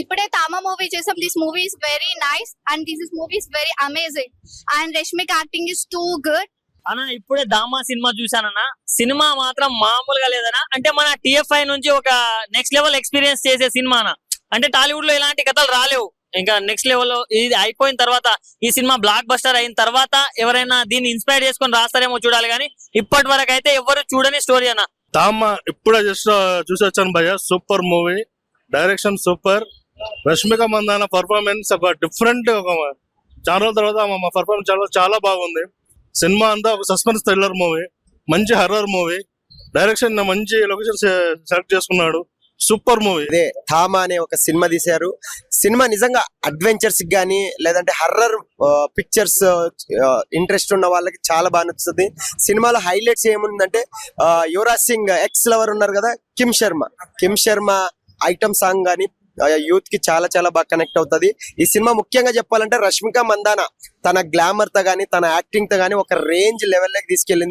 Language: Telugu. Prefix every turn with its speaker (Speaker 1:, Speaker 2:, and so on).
Speaker 1: ఇప్పుడే తామా మూవీ చేసాం. This movie is very nice and this is movie is very amazing and Rashmika acting is too good
Speaker 2: అన్న ఇప్పుడే దామా సినిమా చూసానన్న సినిమా మాత్రం మామూలుగా లేదనా అంటే మన టిఎఫ్ఐ నుంచి ఒక నెక్స్ట్ లెవెల్ ఎక్స్పీరియన్స్ చేసే సినిమానా అంటే టాలీవుడ్లో ఇలాంటి కథలు రాలేవు. ఇంకా నెక్స్ట్ లెవెల్ ఇది అయిపోయిన తర్వాత ఈ సినిమా బ్లాక్ బస్టర్ అయిన తర్వాత ఎవరైనా దీన్ని ఇన్స్పైర్ చేసుకొని రాస్తారేమో చూడాలి కానీ ఇప్పటి వరకు అయితే ఎవరు చూడని స్టోరీ అన్న.
Speaker 3: తామ ఇప్పుడే జస్ట్ చూసి వచ్చాను భయ్య. Super movie direction super Rashmika Mandanna performance ఒక డిఫరెంట్ ఒక చాలా రోజుల తర్వాత మా పర్ఫార్మెన్స్ చాలా చాలా బాగుంది. సినిమా అంతా ఒక సస్పెన్స్ థ్రిల్లర్ మూవీ మంచి హర్రర్ మూవీ డైరెక్షన్ మంచి లొకేషన్ సెలెక్ట్ చేసుకున్నాడు. సూపర్ మూవీ
Speaker 4: ఇదే థామా అనే ఒక సినిమా తీశారు. సినిమా నిజంగా అడ్వెంచర్స్ కానీ లేదంటే హర్రర్ పిక్చర్స్ ఇంట్రెస్ట్ ఉన్న వాళ్ళకి చాలా బాగా నచ్చుతుంది. సినిమాలో హైలైట్స్ ఏముందంటే యువరాజ్ సింగ్ ఎక్స్ లవర్ ఉన్నారు కదా కిమ్ శర్మ కిమ్ శర్మ ఐటమ్ సాంగ్ కానీ యూత్కి చాలా చాలా బాగా కనెక్ట్ అవుతది. ఈ సినిమా ముఖ్యంగా చెప్పాలంటే రష్మిక మందాన తన గ్లామర్తో గానీ తన యాక్టింగ్తో గానీ ఒక రేంజ్ లెవెల్లోకి తీసుకెళ్ళింది.